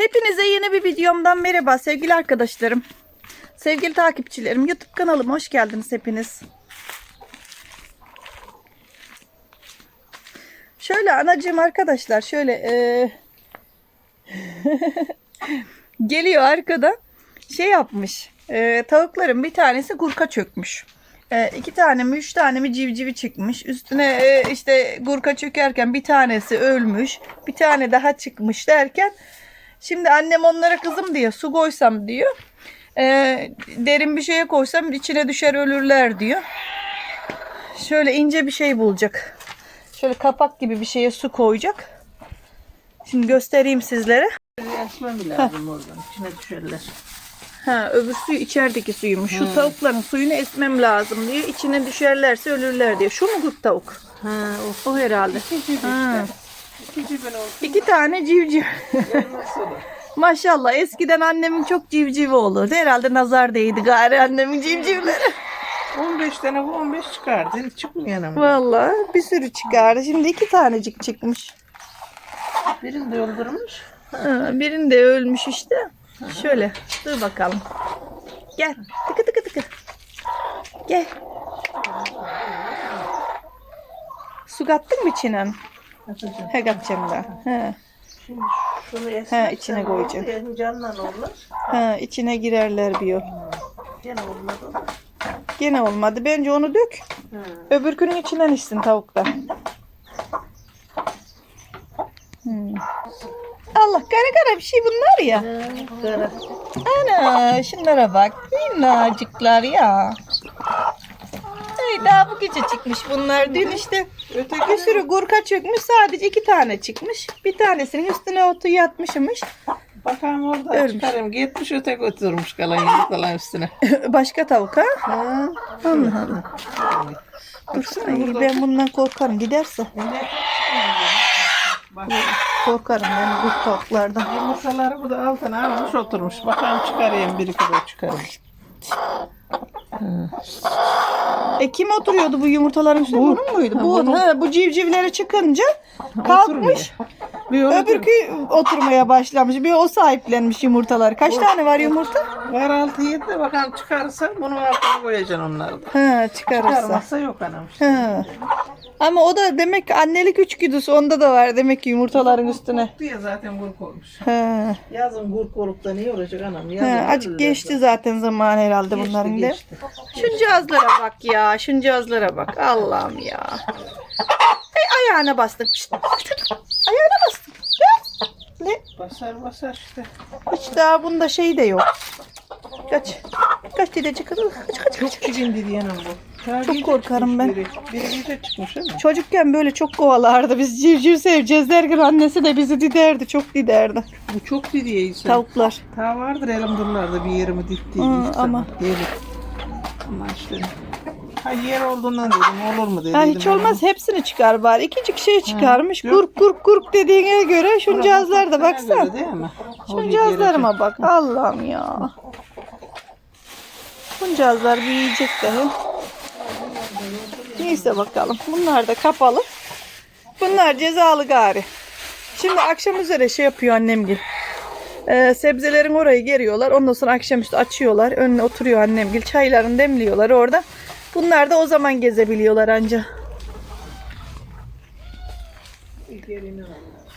Hepinize yeni bir videomdan merhaba sevgili arkadaşlarım. Sevgili takipçilerim YouTube kanalıma hoş geldiniz hepiniz. Şöyle anacığım arkadaşlar şöyle e, geliyor arkada şey yapmış. E, tavukların bir tanesi gurka çökmüş. E, iki tane mi üç tane mi civcivi çıkmış. Üstüne e, işte gurka çökerken bir tanesi ölmüş. Bir tane daha çıkmış derken Şimdi annem onlara kızım diyor su koysam diyor. E, derin bir şeye koysam içine düşer ölürler diyor. Şöyle ince bir şey bulacak. Şöyle kapak gibi bir şeye su koyacak. Şimdi göstereyim sizlere. Açmam lazım oradan. İçine düşerler. Ha, öbür suyu içerideki suyumuş. Şu tavukların suyunu esmem lazım diyor. İçine düşerlerse ölürler diyor. Şu mu kurt tavuk? Ha, o O herhalde. Ha. Ben olsun. İki tane civciv. Maşallah eskiden annemin çok civcivi olurdu. Herhalde nazar değdi gari annemin civcivleri. 15 tane bu 15 çıkardı. Çıkmıyor ama. Vallahi bir sürü çıkardı. Şimdi iki tanecik çıkmış. Birini de öldürmüş. Ha, birinde ölmüş işte. Şöyle dur bakalım. Gel. Tıkı tıkı tıkı. Gel. Su kattın mı içine? Atacağım. He katacağım da. He. Şimdi şunu. He, içine koyacağım. Canla olur. Ha, içine girerler diyor. Gene olmadı. Gene olmadı. Bence onu dök. Ha. Öbürkünün içinden içsin tavukta. Hmm. Allah kara kara bir şey bunlar ya. Kara. Ana şunlara bak. Minnacıklar ya. Hey, daha bu gece çıkmış bunlar. Dün işte bir sürü gurka çökmüş. Sadece iki tane çıkmış. Bir tanesinin üstüne otu yatmışmış. Bakalım orada Ölmüş. çıkarım. Gitmiş ötek oturmuş kalan yumurtaların üstüne. Başka tavuk ha? Ha. Allah Allah. Dursana iyi, ben bundan korkarım. Giderse Bak korkarım ben bu tavuklardan. yumurtaları bu da altına almış oturmuş. Bakalım çıkarayım bir iki de çıkarım. E kim oturuyordu bu yumurtaların üstünde? Bu. Bunun muydu? Bu, bunun. ha, bu civcivleri çıkınca kalkmış. Bir öbür Öbürkü oturmaya başlamış. Bir o sahiplenmiş yumurtaları. Kaç tane var yumurta? Var altı yedi de bakalım çıkarsa bunun altına koyacaksın onları da. Ha çıkarırsa. Çıkarmazsa yok anam. Ha. Ama o da demek ki annelik içgüdüsü onda da var demek ki yumurtaların üstüne. diye zaten gurk olmuş. Ha. Yazın gurk olup da ne olacak anam? Yazın acık ölürler geçti zaten zaman herhalde zaten. bunların da. Geçti, geçti. Şun cihazlara bak ya. Şun cihazlara bak. Allah'ım ya. Hey, ayağına bastım. Şşt, ayağına bastım. Ya. Ne? Basar basar işte. Hiç daha bunda şey de yok. Kaç. Kaç dedeci kız. Kaç kaç kaç. Çok çigindi diyenim bu. Çok korkarım ben. Biri, biri iyice çıkmış değil mi? Çocukken böyle çok kovalardı. Biz civciv seveceğiz derken annesi de bizi diderdi. Çok diderdi. Bu çok diye insan. Tavuklar. Ta vardır elim durlarda bir yerimi diktiği. Hı, ilk ama-. Yeri. Ama işte. Ha yer olduğundan dedim olur mu dedim. Ha, hiç olmaz hepsini çıkar bari. İkicik şey çıkarmış. yok. Kurk kurk kurk dediğine göre şun cihazlar da baksana. Değil mi? Şun Oraya cihazlarıma bak. Allah'ım ya. Şun cihazlar büyüyecek de. Neyse bakalım. Bunlar da kapalı. Bunlar cezalı gari. Şimdi akşam üzere şey yapıyor annem gibi. Ee, sebzelerin orayı geriyorlar. Ondan sonra akşamüstü açıyorlar. Önüne oturuyor annem gibi. Çaylarını demliyorlar orada. Bunlar da o zaman gezebiliyorlar anca. Gelini var.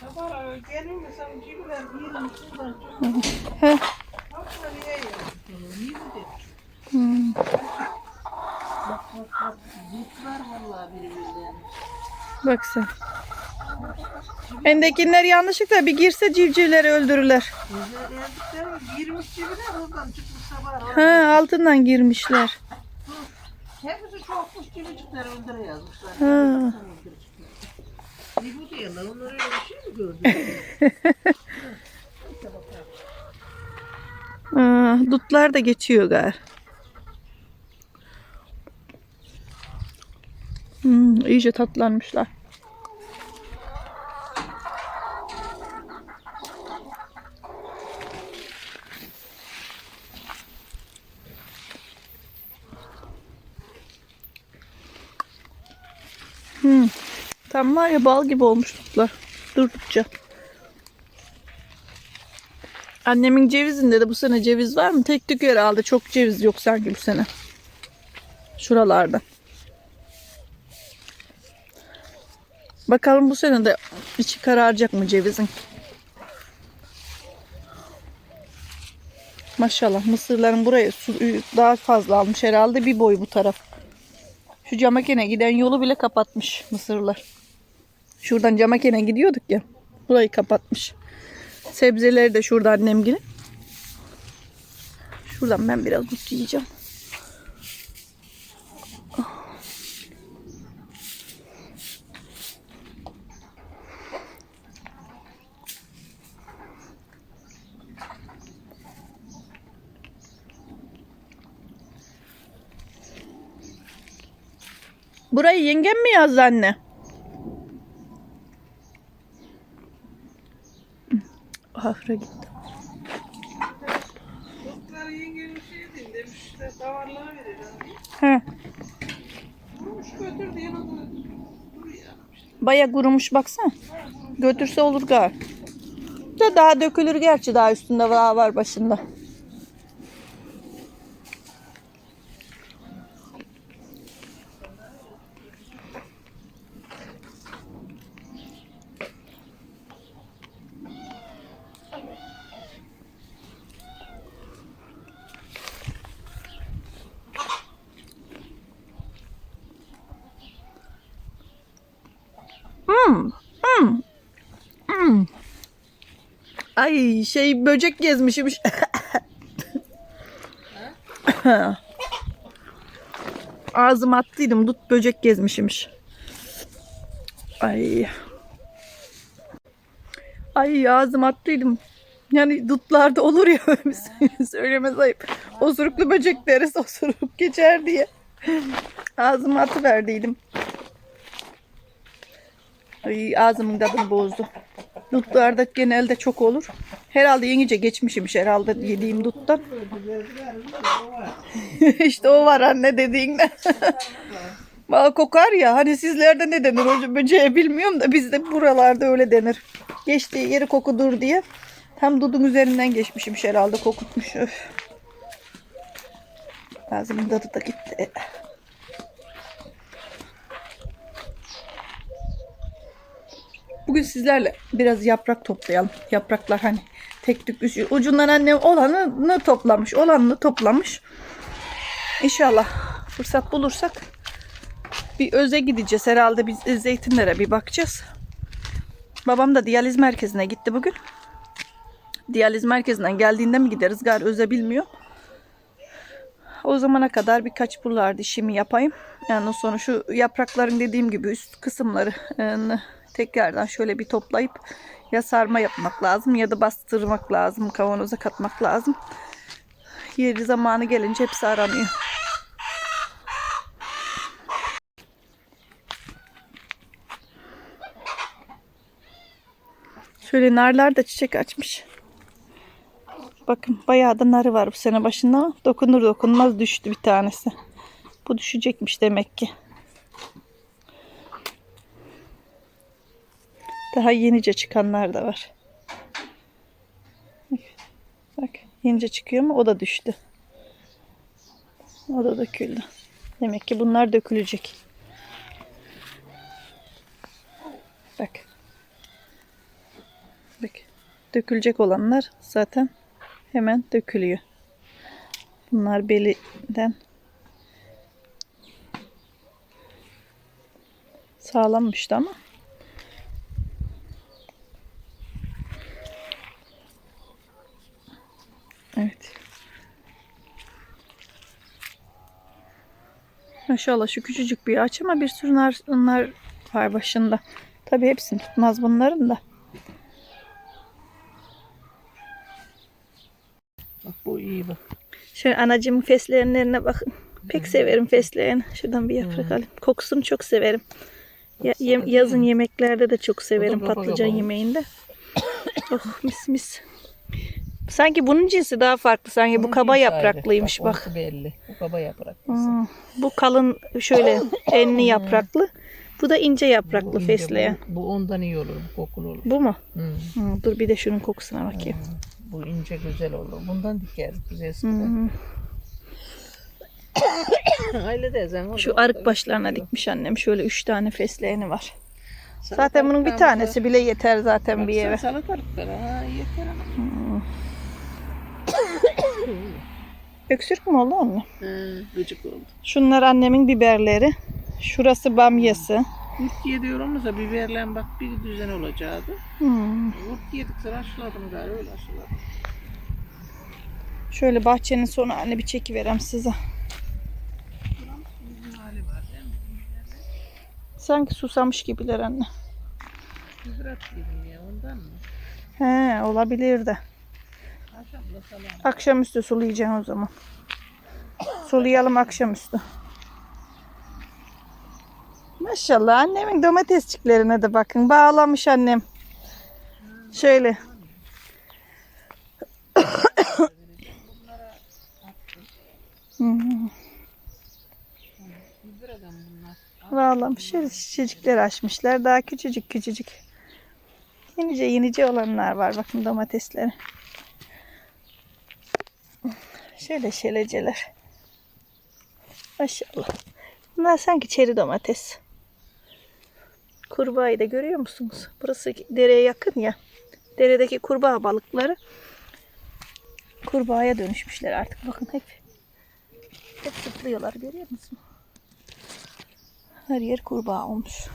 Sabah gelin mi sen cibiler yiyelim şuradan. Heh. Bakma niye yiyorsun? Niye de? Hmm. Bak bak bak. Zıplar vallahi birbirinden. Bak sen. Endekinler yanlışlıkla bir girse civcivleri öldürürler. Girmiş cibine oradan çıkmış sabah. Ha altından girmişler. Hepsi çokmuş cibicikler öldüre yazmışlar. Ha. Bu diyorlar. Onlar öyle bir şey mi gördü? Aa, dutlar da geçiyor gar. Hmm, iyice tatlanmışlar. Hmm. Tam var ya bal gibi olmuş dutlar. Durdukça. Annemin cevizinde de bu sene ceviz var mı? Tek tük herhalde. Çok ceviz yok sanki bu sene. Şuralarda. Bakalım bu sene de içi kararacak mı cevizin? Maşallah mısırların buraya su daha fazla almış herhalde bir boy bu taraf. Şu Camakene giden yolu bile kapatmış mısırlar. Şuradan Camakene gidiyorduk ya. Burayı kapatmış. Sebzeleri de şurada annem gibi. Şuradan ben biraz dut yiyeceğim. Burayı yengem mi yazdı anne? Ahra gitti. Doktor yengenin şey değil demiş işte davarlığa vereceğim. He. Durmuş götür diye duruyor işte. Baya kurumuş baksana. Götürse olur gal. Da daha dökülür gerçi daha üstünde daha var başında. Hmm. Hmm. Hmm. Ay şey böcek gezmişmiş. Ağzıma attıydım dut böcek gezmişmiş. Ay. Ay ağzıma attıydım. Yani dutlarda olur ya söylemez ayıp. Osuruklu böcek deriz osurup geçer diye. Ağzıma atıverdiydim. Ay ağzımın tadını bozdu. Dutlarda genelde çok olur. Herhalde yenice geçmişimiş herhalde yediğim duttan. işte o var anne dediğinde. Bal kokar ya hani sizlerde ne denir o böceğe bilmiyorum da bizde buralarda öyle denir. Geçtiği yeri kokudur diye. Tam dudun üzerinden geçmişmiş herhalde kokutmuş. Öf. Ağzımın tadı da gitti. Bugün sizlerle biraz yaprak toplayalım. Yapraklar hani tek tük ucundan annem olanını toplamış. Olanını toplamış. İnşallah fırsat bulursak bir öze gideceğiz. Herhalde biz zeytinlere bir bakacağız. Babam da diyaliz merkezine gitti bugün. Diyaliz merkezinden geldiğinde mi gideriz? Gar öze bilmiyor. O zamana kadar birkaç buralarda işimi yapayım. Yani sonra şu yaprakların dediğim gibi üst kısımları e, tekrardan şöyle bir toplayıp ya sarma yapmak lazım ya da bastırmak lazım. Kavanoza katmak lazım. Yeri zamanı gelince hepsi aranıyor. Şöyle narlar da çiçek açmış. Bakın bayağı da narı var bu sene başında dokunur dokunmaz düştü bir tanesi. Bu düşecekmiş demek ki. Daha yenice çıkanlar da var. Bak yenice çıkıyor mu o da düştü. O da döküldü. Demek ki bunlar dökülecek. Bak. Bak. Dökülecek olanlar zaten hemen dökülüyor. Bunlar beliden sağlammıştı ama Maşallah şu küçücük bir ağaç ama bir sürü nar, nar var başında. Tabii hepsini tutmaz bunların da. Bak bu iyi bak. Şöyle anacığımın fesleğenlerine bakın. Pek severim fesleğeni. Şuradan bir yaprak alayım. Kokusunu çok severim. Ya- yem- yazın yemeklerde de çok severim patlıcan yemeğinde. oh mis mis. Sanki bunun cinsi daha farklı. Sanki bu kaba yapraklıymış bak. orası belli. Bu kaba yaprak. Hmm, bu kalın şöyle enli yapraklı. Bu da ince yapraklı Bu ince, fesleğen. Bu, bu ondan iyi olur. Bu kokulu olur. Bu mu? Hı. Hmm, dur bir de şunun kokusuna bakayım. Bu ince güzel olur. Bundan dikerdik biz eskiden. Hmm. De sen Şu arık başlarına dikmiş annem. Şöyle üç tane fesleğeni var. Zaten bunun bir tanesi bile yeter zaten Baksana bir eve. Salatalıklara ha yeter ama. Öksürük mü oldu anne? Hı, gıcık oldu. Şunlar annemin biberleri. Şurası bamyası. Yurt yediyoruz da biberlen bak bir düzen olacaktı. Hmm. Yurt yedik sıra aşıladım galiba öyle aşıladım. Şöyle bahçenin sonu anne bir çekiverem size. Sanki susamış gibiler anne. Hidrat yedim ya ondan mı? He olabilir de. Akşamüstü sulayacağım o zaman. Sulayalım akşamüstü. Maşallah annemin domatesçiklerine de bakın. Bağlamış annem. Şöyle. Hmm. Bağlamış. Şöyle çiçekler açmışlar. Daha küçücük küçücük. Yenice yenice olanlar var. Bakın domatesleri. Şöyle şeleceler. Maşallah. Bunlar sanki çeri domates. Kurbağayı da görüyor musunuz? Burası dereye yakın ya. Deredeki kurbağa balıkları kurbağaya dönüşmüşler artık. Bakın hep hep zıplıyorlar görüyor musun? Her yer kurbağa olmuş.